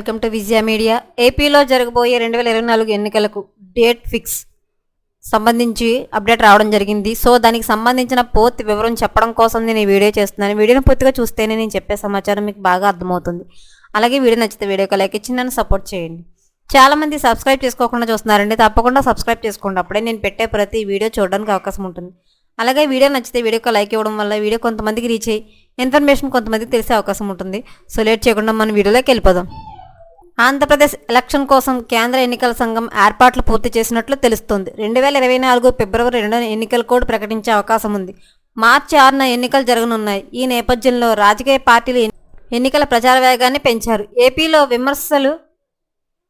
Welcome to Vijaya media. ఏపీలో జరగబోయే రెండు వేల ఇరవై నాలుగు ఎన్నికలకు డేట్ ఫిక్స్ సంబంధించి అప్డేట్ రావడం జరిగింది. సో దానికి సంబంధించిన పూర్తి వివరం చెప్పడం కోసం నేను ఈ వీడియో చేస్తున్నాను. వీడియోని పూర్తిగా చూస్తేనే నేను చెప్పే సమాచారం మీకు బాగా అర్థమవుతుంది. అలాగే వీడియో నచ్చితే వీడియోకి లైక్ ఇచ్చి నన్ను సపోర్ట్ చేయండి. చాలామంది సబ్స్క్రైబ్ చేసుకోకుండా చూస్తున్నారండి. తప్పకుండా సబ్స్క్రైబ్ చేసుకోండి. అప్పుడే నేను పెట్టే ప్రతి వీడియో చూడడానికి అవకాశం ఉంటుంది. అలాగే వీడియో నచ్చితే వీడియోకి లైక్ ఇవ్వడం వల్ల వీడియో కొంతమందికి రీచ్ అయ్యి ఇన్ఫర్మేషన్ కొంతమందికి తెలిసే అవకాశం ఉంటుంది. సో లేట్ చేయకుండా మనం వీడియోలోకి వెళ్ళిపోదాం. ఆంధ్రప్రదేశ్ ఎలక్షన్ కోసం కేంద్ర ఎన్నికల సంఘం ఏర్పాట్లు పూర్తి చేసినట్లు తెలుస్తోంది. రెండు వేల ఇరవై నాలుగు ఫిబ్రవరి రెండున ఎన్నికల కోడ్ ప్రకటించే అవకాశం ఉంది. మార్చి ఆరున ఎన్నికలు జరగనున్నాయి. ఈ నేపథ్యంలో రాజకీయ పార్టీలు ఎన్నికల ప్రచార వేగాన్ని పెంచారు. ఏపీలో విమర్శలు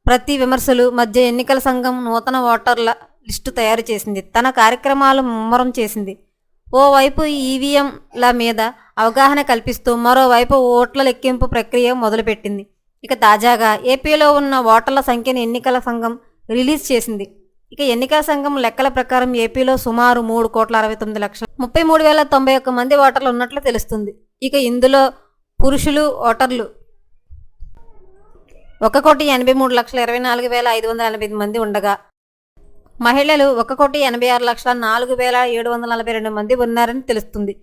ప్రతి విమర్శలు మధ్య ఎన్నికల సంఘం నూతన ఓటర్ల లిస్టు తయారు చేసింది. తన కార్యక్రమాలు ముమ్మరం చేసింది. ఓవైపు ఈవీఎంల మీద అవగాహన కల్పిస్తూ మరోవైపు ఓట్ల లెక్కింపు ప్రక్రియ మొదలుపెట్టింది. ఇక తాజాగా ఏపీలో ఉన్న ఓటర్ల సంఖ్యను ఎన్నికల సంఘం రిలీజ్ చేసింది. ఇక ఎన్నికల సంఘం లెక్కల ప్రకారం ఏపీలో సుమారు మూడు కోట్ల అరవై తొమ్మిది లక్షల ముప్పై మూడు వేల తొంభై ఒక్క మంది ఓటర్లు ఉన్నట్లు తెలుస్తుంది. ఇక ఇందులో పురుషులు ఓటర్లు ఒక కోటి ఎనభై మూడు లక్షల ఇరవై నాలుగు వేల ఐదు వందల ఎనభై ఐదు మంది ఉండగా మహిళలు ఒక కోటి ఎనభై ఆరు లక్షల నాలుగు వేల ఏడు వందల నలభై రెండు మంది ఉన్నారని తెలుస్తుంది.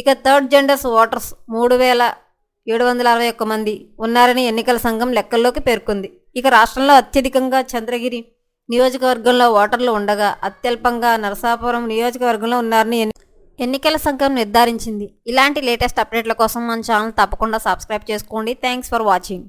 ఇక థర్డ్ జెండర్స్ ఓటర్స్ మూడు వేల ఏడు వందల అరవై ఒక్క మంది ఉన్నారని ఎన్నికల సంఘం లెక్కల్లోకి పేర్కొంది. ఇక రాష్ట్రంలో అత్యధికంగా చంద్రగిరి నియోజకవర్గంలో ఓటర్లు ఉండగా అత్యల్పంగా నరసాపురం నియోజకవర్గంలో ఉన్నారని ఎన్ని- ఎన్నికల సంఘం నిర్ధారించింది. ఇలాంటి లేటెస్ట్ అప్డేట్ల కోసం మన ఛానల్ తప్పకుండా సబ్స్క్రైబ్ చేసుకోండి. Thanks for watching.